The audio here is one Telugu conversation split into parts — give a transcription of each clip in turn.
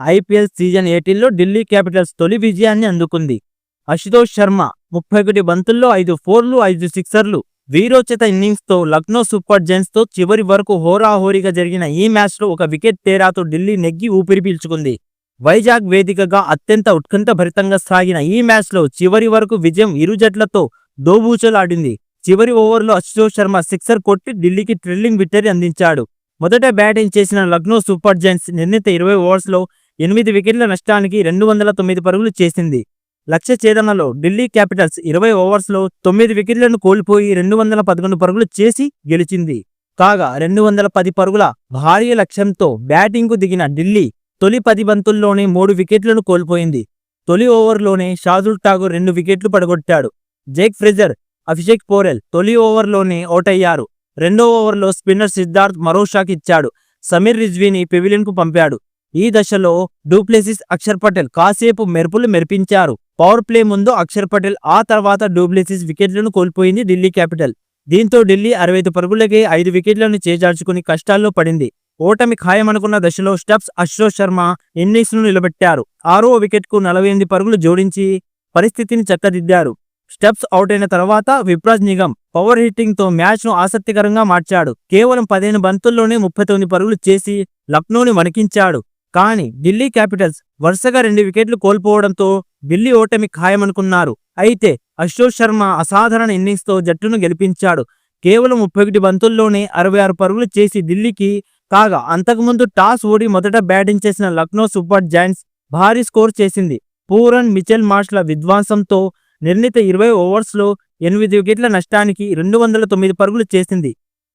ఐపీఎల్ సీజన్ ఎయిటీన్లో ఢిల్లీ క్యాపిటల్స్ తొలి విజయాన్ని అందుకుంది. అశుతోష్ శర్మ ముప్పై ఒకటి బంతుల్లో ఐదు ఫోర్లు ఐదు సిక్సర్లు. వీరోచిత ఇన్నింగ్స్తో లక్నో సూపర్ జైంట్స్తో చివరి వరకు హోరాహోరీగా జరిగిన ఈ మ్యాచ్లో ఒక వికెట్ తేరాతో ఢిల్లీ నెగ్గి ఊపిరి పీల్చుకుంది. వైజాగ్ వేదికగా అత్యంత ఉత్కంఠభరితంగా సాగిన ఈ మ్యాచ్లో చివరి వరకు విజయం ఇరు జట్లతో దోబూచలాడింది. చివరి ఓవర్లో అశుతోష్ శర్మ సిక్సర్ కొట్టి ఢిల్లీకి థ్రిల్లింగ్ విక్టరీ అందించాడు. మొదట బ్యాటింగ్ చేసిన లక్నో సూపర్ జైంట్స్ నిర్ణీత ఇరవై ఓవర్స్లో ఎనిమిది వికెట్ల నష్టానికి రెండు వందల తొమ్మిది పరుగులు చేసింది. లక్ష్య ఛేదనలో ఢిల్లీ క్యాపిటల్స్ ఇరవై ఓవర్స్లో తొమ్మిది వికెట్లను కోల్పోయి రెండు వందల పదకొండు పరుగులు చేసి గెలిచింది. కాగా రెండు వందల పది పరుగుల భారీ లక్ష్యంతో బ్యాటింగ్కు దిగిన ఢిల్లీ తొలి పది బంతుల్లోనే మూడు వికెట్లను కోల్పోయింది. తొలి ఓవర్లోనే షాజుల్ ఠాగూర్ రెండు వికెట్లు పడగొట్టాడు. జేక్ ఫ్రెజర్ అభిషేక్ పోరెల్ తొలి ఓవర్లోనే అవుటయ్యారు. రెండో ఓవర్లో స్పిన్నర్ సిద్ధార్థ్ మరో షాక్ ఇచ్చాడు సమీర్ రిజ్వీని పెవిలియన్కు పంపాడు. ఈ దశలో డూప్లెసిస్ అక్షర్ పటేల్ కాసేపు మెరుపులు మెరిపించారు. పవర్ ప్లే ముందు అక్షర్ పటేల్ ఆ తర్వాత డూప్లెసిస్ వికెట్లను కోల్పోయింది ఢిల్లీ క్యాపిటల్. దీంతో ఢిల్లీ అరవై ఐదు పరుగులకే ఐదు వికెట్లను చేజార్చుకుని కష్టాల్లో పడింది. ఓటమి ఖాయమనుకున్న దశలో స్టెప్స్ అశోక్ శర్మ ఇన్నింగ్స్ను నిలబెట్టారు. ఆరో వికెట్కు నలభై ఎనిమిది పరుగులు జోడించి పరిస్థితిని చక్కదిద్దారు. స్టెప్స్ అవుట్ అయిన తర్వాత విప్రాజ్ నిగం పవర్ హిట్టింగ్తో మ్యాచ్ను ఆసక్తికరంగా మార్చాడు. కేవలం పదిహేను బంతుల్లోనే ముప్పై తొమ్మిది పరుగులు చేసి లక్నోని వణికించాడు. కానీ ఢిల్లీ క్యాపిటల్స్ వరుసగా రెండు వికెట్లు కోల్పోవడంతో ఢిల్లీ ఓటమి ఖాయమనుకున్నారు. అయితే అశోక్ శర్మ అసాధారణ ఇన్నింగ్స్తో జట్టును గెలిపించాడు. కేవలం ముప్పై ఒకటి బంతుల్లోనే అరవై ఆరు పరుగులు చేసి ఢిల్లీకి కాగా అంతకుముందు టాస్ ఓడి మొదట బ్యాటింగ్ చేసిన లక్నో సూపర్ జాయింట్స్ భారీ స్కోర్ చేసింది. పూరన్ మిచెల్ మార్ష్ల విధ్వంసంతో నిర్ణీత ఇరవై ఓవర్స్లో ఎనిమిది వికెట్ల నష్టానికి రెండు వందల తొమ్మిది పరుగులు చేసింది.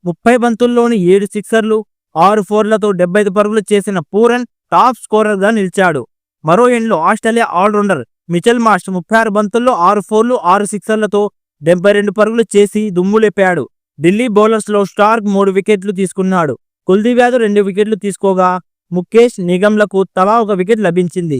ముప్పై బంతుల్లోని ఏడు సిక్సర్లు ఆరు ఫోర్లతో డెబ్బై ఐదు పరుగులు చేసిన పూరన్ టాప్ స్కోరర్గా నిలిచాడు. మరో ఎండ్లో ఆస్ట్రేలియా ఆల్రౌండర్ మిచెల్ మాస్ట్ ముప్పై ఆరు బంతుల్లో ఆరు ఫోర్లు ఆరు సిక్సర్లతో డెబ్బై రెండు పరుగులు చేసి దుమ్ములేపాడు ఢిల్లీ బౌలర్స్లో స్టార్క్ మూడు వికెట్లు తీసుకున్నాడు. కుల్దీప్ యాదవ్ రెండు వికెట్లు తీసుకోగా ముఖేష్ నిగమ్లకు తలా ఒక వికెట్ లభించింది.